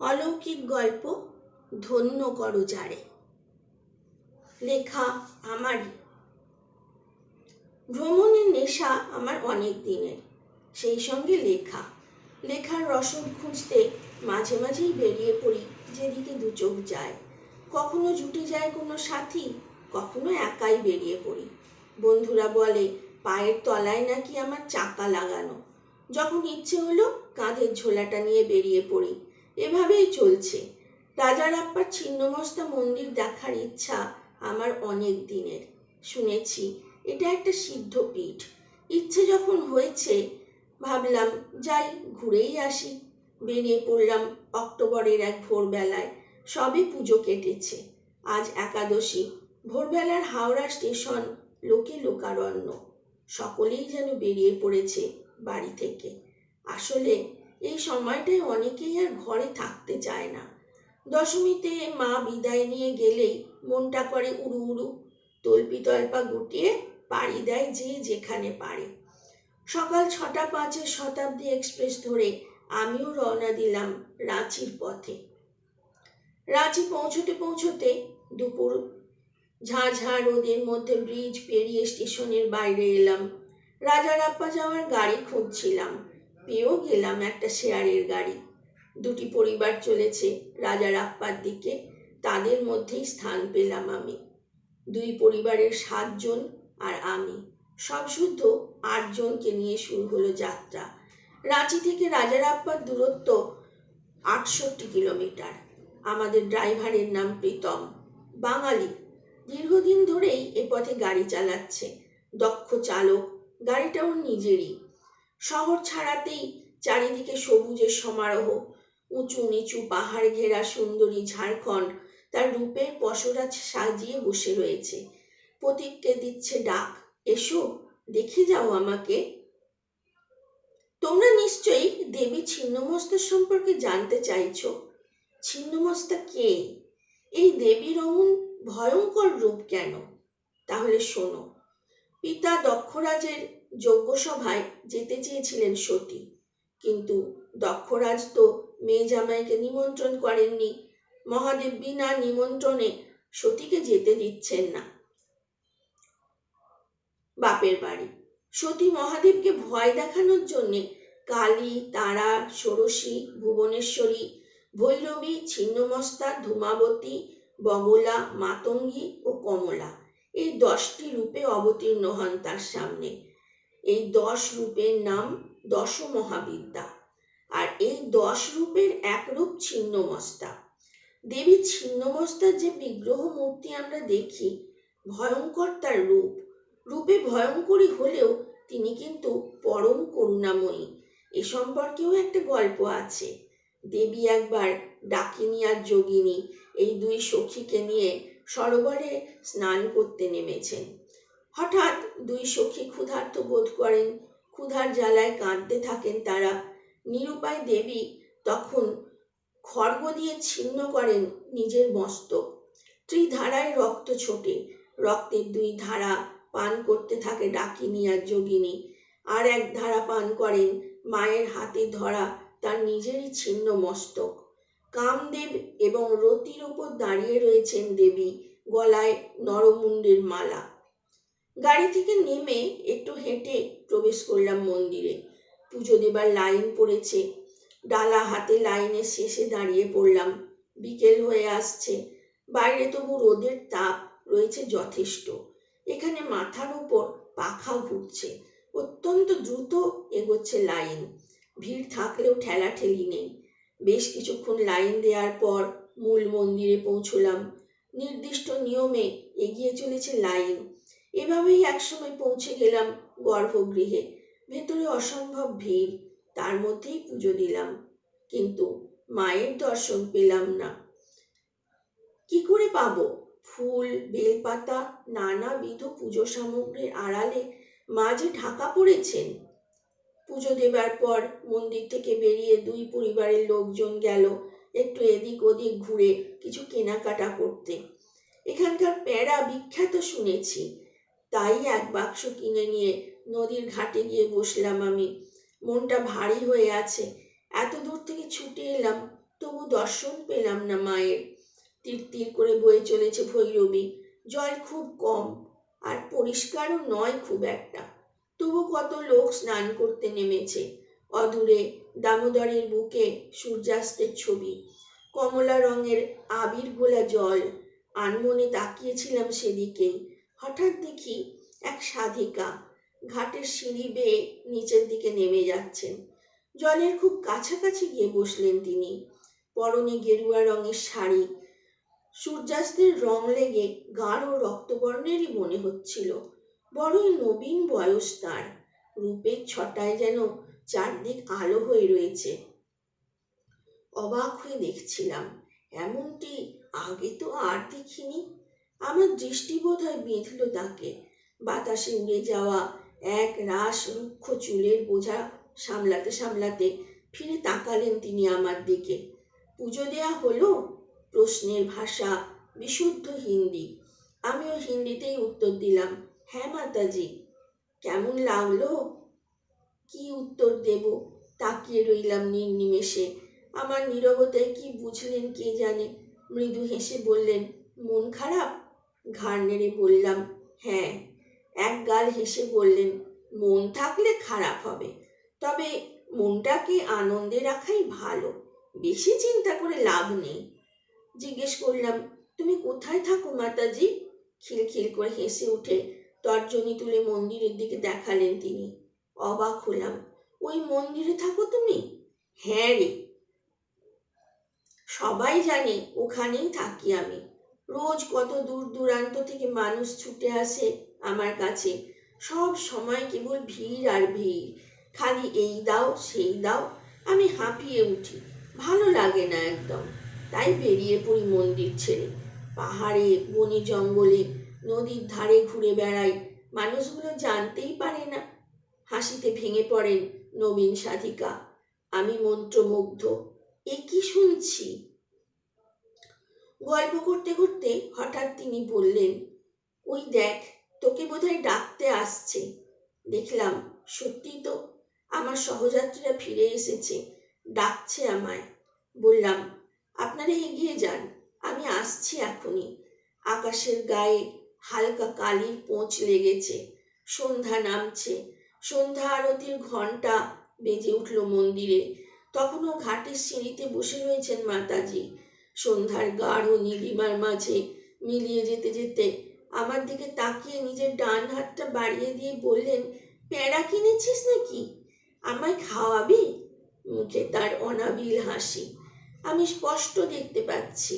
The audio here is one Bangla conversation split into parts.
অলৌকিক গল্প ধন্য করো যারে। লেখা আমারই। ভ্রমণের নেশা আমার অনেক দিনের। সেই সঙ্গে লেখা। লেখার রসদ খুঁজতে মাঝে মাঝেই বেরিয়ে পড়ি যেদিকে দু চোখ যায়। কখনো জুটে যায় কোনো সাথী, কখনো একাই বেরিয়ে পড়ি। বন্ধুরা বলে, পায়ের তলায় নাকি আমার চাকা লাগানো। যখন ইচ্ছে হলো কাঁধের ঝোলাটা নিয়ে বেরিয়ে পড়ি। এভাবেই চলছে। রাজারাপ্পার ছিন্নমস্তা মন্দির দেখার ইচ্ছা আমার অনেক দিনের। শুনেছি, এটা একটা সিদ্ধ পীঠ। ইচ্ছে যখন হয়েছে, ভাবলাম, যাই, ঘুরেই আসি। বেরিয়ে পড়লাম অক্টোবরের এক ভোরবেলায়। সবে পুজো কেটেছে। আজ একাদশী। ভোরবেলার হাওড়া স্টেশন লোকে লোকারণ্য। সকলেই যেন বেরিয়ে পড়েছে বাড়ি থেকে। আসলে এই সময়টায় অনেকেই আর ঘরে থাকতে চায় না। দশমীতে মা বিদায় নিয়ে গেলেই মনটা করে উড়ু উড়ু, তল্পি তল্পা গুটিয়ে পাড়ি দেয় যে যেখানে পারে। সকাল ছটা পাঁচের শতাব্দী এক্সপ্রেস ধরে আমিও রওনা দিলাম রাঁচির পথে। রাঁচি পৌঁছতে পৌঁছতে দুপুর, ঝাঁঝাঁ রোদের মধ্যে ব্রিজ পেরিয়ে স্টেশনের বাইরে এলাম। রাজারাপ্পা যাওয়ার গাড়ি খুঁজছিলাম। পেয়েও গেলাম একটা শেয়ারের গাড়ি। দুটি পরিবার চলেছে রাজারাপ্পার দিকে, তাদের মধ্যেই স্থান পেলাম আমি। দুই পরিবারের সাতজন আর আমি। সব শুদ্ধ আটজনকে নিয়ে শুরু হলো যাত্রা। রাঁচি থেকে রাজারাপ্পার দূরত্ব আটষট্টি কিলোমিটার। আমাদের ড্রাইভারের নাম প্রীতম। বাঙালি। দীর্ঘদিন ধরেই এ পথে গাড়ি চালাচ্ছে। দক্ষ চালক গাড়িটা ওর নিজেরই। শহর ছাড়াতেই চারিদিকে সবুজের সমারোহ। উঁচু নিচু পাহাড় ঘেরা সুন্দরী ঝাড়খণ্ড তার রূপের পসরা সাজিয়ে বসে রয়েছে। প্রতীককে দিচ্ছে ডাক, এসো, দেখে যাও আমাকে। তোমরা নিশ্চয়ই দেবী ছিন্নমস্তার সম্পর্কে জানতে চাইছ। ছিন্নমস্তা কে? এই দেবীর অমন ভয়ঙ্কর রূপ কেন? তাহলে শোনো, পিতা দক্ষরাজের যজ্ঞসভায় যেতে চেয়েছিলেন সতী। কিন্তু দক্ষরাজ তো মেয়ে জামাইকে নিমন্ত্রণ করেননি, মহাদেব বিনা নিমন্ত্রণে সতীকে যেতে দিচ্ছেন না। বাপের বাড়ি। সতী মহাদেবকে ভয় দেখানোর জন্যে কালী, তারা, ষোড়শী, ভুবনেশ্বরী, ভৈরবী, ছিন্নমস্তা, ধূমাবতী, বগলা, মাতঙ্গী ও কমলা এই দশটি রূপে অবতীর্ণ হন তার সামনে। এই দশ রূপের নাম দশ মহাবিদ্যা আর এই দশ রূপের এক রূপ ছিন্নমস্তা। দেবী ছিন্নমস্তার যে বিগ্রহ মূর্তি আমরা দেখি, ভয়ঙ্কর তার রূপ। রূপে ভয়ঙ্করী হলেও তিনি কিন্তু পরম করুণাময়ী। এ সম্পর্কেও একটা গল্প আছে। দেবী একবার ডাকিনী আর যোগিনী, এই দুই সখীকে নিয়ে সরোবরে স্নান করতে নেমেছেন। হঠাৎ দুই সখী ক্ষুধার্ত বোধ করেন। ক্ষুধার জ্বালায় কাঁদতে থাকেন তারা। নিরুপায় দেবী তখন খর্গ দিয়ে ছিন্ন করেন নিজের মস্তক। ত্রিধারায় রক্ত ছোটে। রক্তের দুই ধারা পান করতে থাকে ডাকিনী আর যোগিনী। আর এক ধারা পান করেন মায়ের হাতে ধরা তার নিজেরই ছিন্ন মস্তক। কামদেব এবং রতির ওপর দাঁড়িয়ে রয়েছেন দেবী। গলায় নরমুণ্ডের মালা। গাড়ি থেকে নেমে একটু হেঁটে প্রবেশ করলাম মন্দিরে। পুজো দেবার লাইন পড়েছে। ডালা হাতে লাইনের শেষে দাঁড়িয়ে পড়লাম। বিকেল হয়ে আসছে। বাইরে তবু রোদের তাপ রয়েছে যথেষ্ট। এখানে মাথার উপর পাখা ঘুরছে। অত্যন্ত দ্রুত এগোচ্ছে লাইন। ভিড় থাকলেও ঠেলাঠেলি নেই। বেশ কিছুক্ষণ লাইন দেওয়ার পর মূল মন্দিরে পৌঁছলাম। নির্দিষ্ট নিয়মে এগিয়ে চলেছে লাইন। এভাবেই একসময় পৌঁছে গেলাম গর্ভগৃহে। ভেতরে অসম্ভব ভিড়, তার মধ্যেই পুজো দিলাম। কিন্তু মায়ের দর্শন পেলাম না। কি করে পাবো? ফুল, বেলপাতা, নানাবিধ পুজো সামগ্রীর আড়ালে মা যে ঢাকা পড়েছেন। পুজো দেবার পর মন্দির থেকে বেরিয়ে দুই পরিবারের লোকজন গেল একটু এদিক ওদিক ঘুরে কিছু কেনাকাটা করতে। এখানকার প্যারা বিখ্যাত শুনেছি। তাই এক বাক্স কিনে নিয়ে নদীর ঘাটে গিয়ে বসলাম আমি। মনটা ভারী হয়ে আছে। এত দূর থেকে ছুটে এলাম, তবু দর্শন পেলাম না মায়ের। তীর তীর করে বয়ে চলেছে ভৈরবী। জল খুব কম, আর পরিষ্কারও নয় খুব একটা। তবু কত লোক স্নান করতে নেমেছে। অদূরে দামোদরের বুকে সূর্যাস্তের ছবি, কমলা রঙের আবির গোলা জল। আনমনে তাকিয়েছিলাম সেদিকেই হঠাৎ দেখি এক সাধিকা ঘাটের সিঁড়ি বেয়ে নিচের দিকে নেমে যাচ্ছেন। জলের খুব কাছাকাছি গিয়ে বসলেন তিনি। পরনে গেরুয়া রঙের শাড়ি, সূর্যাস্তের রং লেগে গাঢ় রক্তবর্ণেরই মনে হচ্ছিল। বড়ই নবীন বয়স তার, রূপের ছটায় যেন চারদিক আলো হয়ে রয়েছে। অবাক হয়ে দেখছিলাম, এমনটি আগে তো আর দেখিনি। আমার দৃষ্টি বোধ হয় বেঁধল তাকে। বাতাসে উড়ে যাওয়া এক রাস রুক্ষ চুলের বোঝা সামলাতে সামলাতে ফিরে তাকালেন তিনি আমার দিকে। পুজো দেয়া হলো? প্রশ্নের ভাষা বিশুদ্ধ হিন্দি। আমিও হিন্দিতেই উত্তর দিলাম হ্যাঁ মাতাজি। কেমন লাগল? কি উত্তর দেব? তাকিয়ে রইলাম নির্নিমেষে। আমার নীরবতায় কি বুঝলেন কে জানে? মৃদু হেসে বললেন, মন খারাপ? ঘাড় নেড়ে বললাম হ্যাঁ। এক গাল হেসে বললেন, মন থাকলে খারাপ হবে, তবে মনটাকে আনন্দে রাখাই ভালো, বেশি চিন্তা করে লাভ নেই। জিজ্ঞেস করলাম, তুমি কোথায় থাকো মাতাজি? খিলখিল করে হেসে উঠে তর্জনী তুলে মন্দিরের দিকে দেখালেন তিনি। অবাক হলাম, ওই মন্দিরে থাকো তুমি? হ্যাঁ রে। সবাই জানে ওখানেই থাকি আমি। রোজ কত দূর দূরান্ত থেকে মানুষ ছুটে আসে আমার কাছে। সব সময় কেবল ভিড় আর ভিড়। খালি এই দাও, সেই দাও। আমি হাঁপিয়ে উঠি। ভালো লাগে না একদম। তাই বেরিয়ে পড়ি মন্দির ছেড়ে। পাহাড়ে, বনে, জঙ্গলে, নদীর ধারে ঘুরে বেড়াই। মানুষগুলো জানতেই পারে না। হাসিতে ভেঙে পড়েন নবীন সাধিকা। আমি মন্ত্রমুগ্ধ। এ কি শুনছি? গল্প করতে করতে হঠাৎ তিনি বললেন, ওই দেখ, তোকে বোধহয় ডাকতে আসছে। দেখলাম সত্যি তো, আমার সহযাত্রীরা ফিরে এসেছে, ডাকছে আমায়। বললাম, আপনারা এগিয়ে যান, আমি আসছি এখনই। আকাশের গায়ে হালকা কালির পোঁচ লেগেছে, সন্ধ্যা নামছে, সন্ধ্যা আরতির ঘণ্টা বেজে উঠল মন্দিরে। তখনও ঘাটের সিঁড়িতে বসে রয়েছেন মাতাজি। সন্ধ্যার গাঢ় নীলিমার মাঝে মিলিয়ে যেতে যেতে আমার দিকে তাকিয়ে নিজের ডান হাতটা বাড়িয়ে দিয়ে বললেন প্যাঁড়া কিনেছিস নাকি? আমায় খাওয়াবি? মুখে তার অনাবিল হাসি। আমি স্পষ্ট দেখতে পাচ্ছি।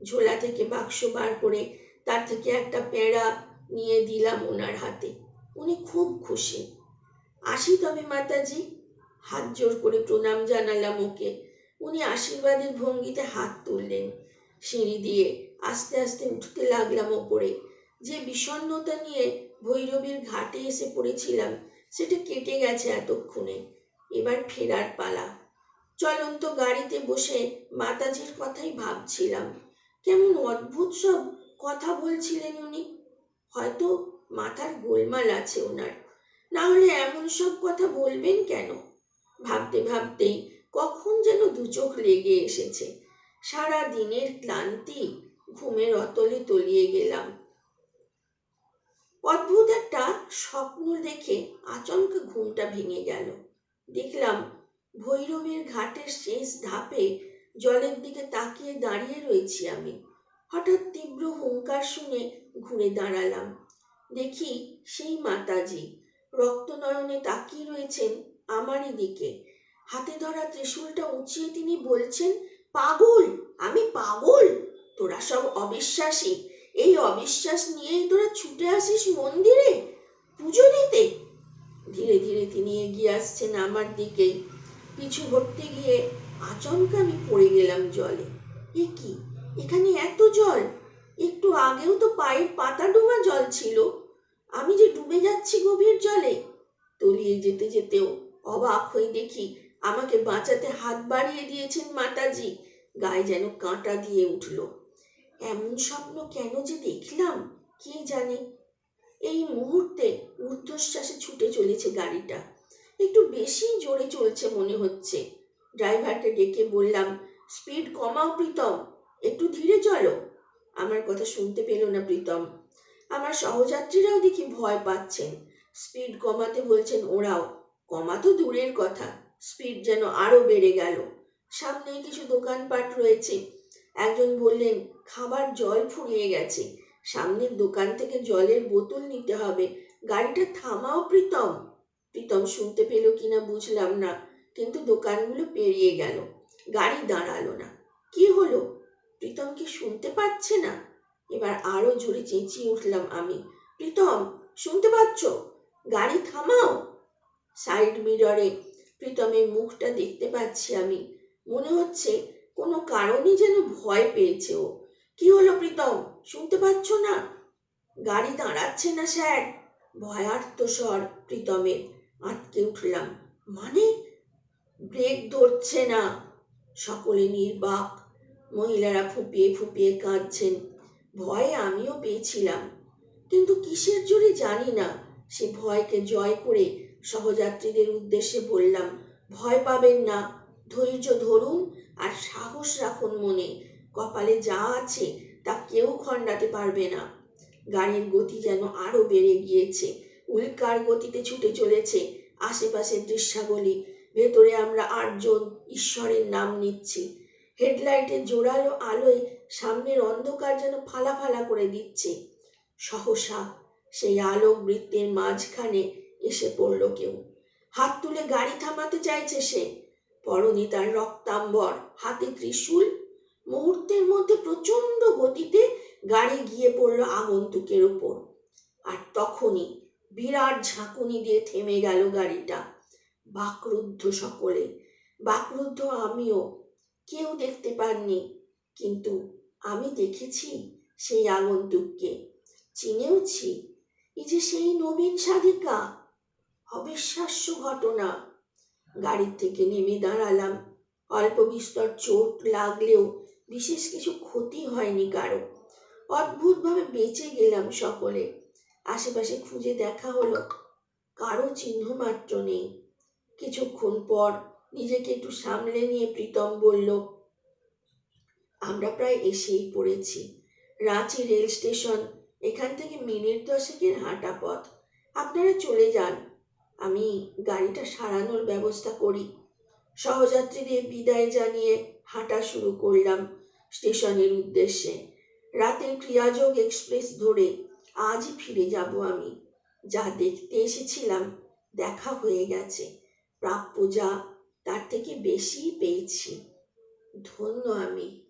ঝোলা থেকে বাক্স বার করে তার থেকে একটা পেঁড়া নিয়ে দিলাম ওনার হাতে। উনি খুব খুশি। আসি তবে মাতাজি। হাত জোর করে প্রণাম জানালাম ওকে। উনি আশীর্বাদের ভঙ্গিতে হাত তুললেন। সিঁড়ি দিয়ে আস্তে আস্তে উঠতে লাগলাম ওপরে। যে বিষণ্নতা নিয়ে ভৈরবীর ঘাটে এসে পড়েছিলাম, সেটা কেটে গেছে এতক্ষণে। এবার ফেরার পালা। চলন্ত গাড়িতে বসে মাতাজির কথাই ভাবছিলাম। কেমন অদ্ভুত সব কথা বলছিলেন উনি। হয়তো মাথার গোলমাল আছে ওনার। না হলে এমন সব কথা বলবেন কেন? ভাবতে ভাবতেই কখন যেন দু চোখ লেগে এসেছে। সারা দিনের ক্লান্তি ঘুমের অতলে তলিয়ে গেলাম। অদ্ভুত একটা স্বপ্ন দেখে আচমকা ঘুমটা ভেঙে গেল। দেখলাম ভৈরবের ঘাটের শেষ ধাপে জলের দিকে তাকিয়ে দাঁড়িয়ে রয়েছি আমি। হঠাৎ তীব্র হুঙ্কার শুনে ঘুরে দাঁড়ালাম। দেখি সেই মাতাজি রক্তনয়নে তাকিয়ে রয়েছেন আমারই দিকে। হাতে ধরা ত্রিশূলটা উঁচিয়ে তিনি বলছেন, পাগল, আমি পাগল? তোরা সব অবিশ্বাসী। এই অবিশ্বাস নিয়েই তোরা ছুটে আসিস মন্দিরে? পুজো দিতে? ধীরে ধীরে তিনি এগিয়ে আসছেন আমার দিকেই পিছু হটতে গিয়ে আচমকা আমি পড়ে গেলাম জলে। এ কি? এখানে এত জল? একটু আগেও তো পায়ের পাতা ডোবা জল ছিল। আমি যে ডুবে যাচ্ছি গভীর জলে। তলিয়ে যেতে যেতেও অবাক হয়ে দেখি আমাকে বাঁচাতে হাত বাড়িয়ে দিয়েছেন মাতাজি। গায়ে যেন কাঁটা দিয়ে উঠল। এমন স্বপ্ন কেন যে দেখলাম, কে জানে? এই মুহূর্তে ঊর্ধ্বশ্বাসে ছুটে চলেছে গাড়িটা। একটু বেশি জোরে চলছে মনে হচ্ছে। ড্রাইভারকে ডেকে বললাম, স্পিড কমাও প্রীতম, একটু ধীরে চলো। আমার কথা শুনতে পেল না প্রীতম। আমার সহযাত্রীরাও দেখি ভয় পাচ্ছেন। স্পিড কমাতে বলছেন ওরাও, কমা তো দূরের কথা। স্পিড যেন আরও বেড়ে গেল। সামনে কিছু দোকানপাট রয়েছে। একজন বললেন, খাবার জল ফুরিয়ে গেছে। সামনের দোকান থেকে জলের বোতল নিতে হবে। গাড়িটা থামাও, প্রীতম। প্রীতম শুনতে পেল কিনা বুঝলাম না, কিন্তু দোকানগুলো পেরিয়ে গেল। গাড়ি দাঁড়াল না। কি হলো? প্রীতম কি শুনতে পাচ্ছে না? এবার আরও জোরে চেঁচিয়ে উঠলাম আমি। প্রীতম, শুনতে পাচ্ছ? গাড়ি থামাও! সাইড মিররে প্রীতমের মুখটা দেখতে পাচ্ছি আমি। মনে হচ্ছে কোনো কারণে যেন ভয় পেয়েছে ও। কি হলো প্রীতম? শুনতে পাচ্ছ না? গাড়ি দাঁড়াচ্ছে না, স্যার। ভয়ার্থ স্বর প্রীতমের। আটকে উঠলাম। মানে? ব্রেক ধরছে না। সকলে নির্বাক। মহিলারা ফুপিয়ে ফুপিয়ে কাঁদছেন। ভয়ে আমিও পেয়েছিলাম। কিন্তু কিসের জোরে জানি না। সে ভয়কে জয় করে সহযাত্রীদের উদ্দেশ্যে বললাম, ভয় পাবেন না। ধৈর্য ধরুন আর সাহস রাখুন মনে। কপালে যা আছে তা কেউ খণ্ডাতে পারবে না। গাড়ির গতি যেন আরও বেড়ে গিয়েছে। উল্কার গতিতে ছুটে চলেছে আশেপাশের দৃশ্যাবলী। ভেতরে আমরা আটজন ঈশ্বরের নাম নিচ্ছি। হেডলাইটের জোরালো আলোয় সামনের অন্ধকার যেন ফালা ফালা করে দিচ্ছে। সহসা সেই আলোক বৃত্তের মাঝখানে এসে পড়ল কেউ। হাত তুলে গাড়ি থামাতে চাইছে সে। পরনে তার রক্তাম্বর, হাতে ত্রিশূল। মুহূর্তের মধ্যে প্রচণ্ড গতিতে গাড়ি গিয়ে পড়ল আগন্তুকের ওপর। আর তখনই বিরাট ঝাঁকুনি দিয়ে থেমে গেল গাড়িটা। বাকরুদ্ধ সকলে। বাকরুদ্ধ আমিও। কেউ দেখতে পাননি। কিন্তু আমি দেখেছি সেই আগন্তুককে। চিনেওছি। এই যে সেই নবীন সাধিকা। অবিশ্বাস্য ঘটনা। গাড়ির থেকে নেমে দাঁড়ালাম। অল্প বিস্তর চোট লাগলেও বিশেষ কিছু ক্ষতি হয়নি কারও। অদ্ভুতভাবে বেঁচে গেলাম সকলে। আশেপাশে খুঁজে দেখা হলো, কারও চিহ্ন মাত্র নেই। কিছুক্ষণ পর নিজেকে একটু সামলে নিয়ে প্রীতম বলল, আমরা প্রায় এসেই পড়েছি। রাঁচি রেল স্টেশন, এখান থেকে মিনিট দশেকের হাঁটা পথ। আপনারা চলে যান। আমি গাড়িটা সারানোর ব্যবস্থা করি। সহযাত্রীদের বিদায় জানিয়ে হাঁটা শুরু করলাম স্টেশনের উদ্দেশ্যে। রাতের ক্রিয়াযোগ এক্সপ্রেস ধরে আজই ফিরে যাব আমি। যা দেখতে এসেছিলাম, দেখা হয়ে গেছে। প্রাপ্য যা, তার থেকে বেশি পেয়েছি। ধন্য আমি।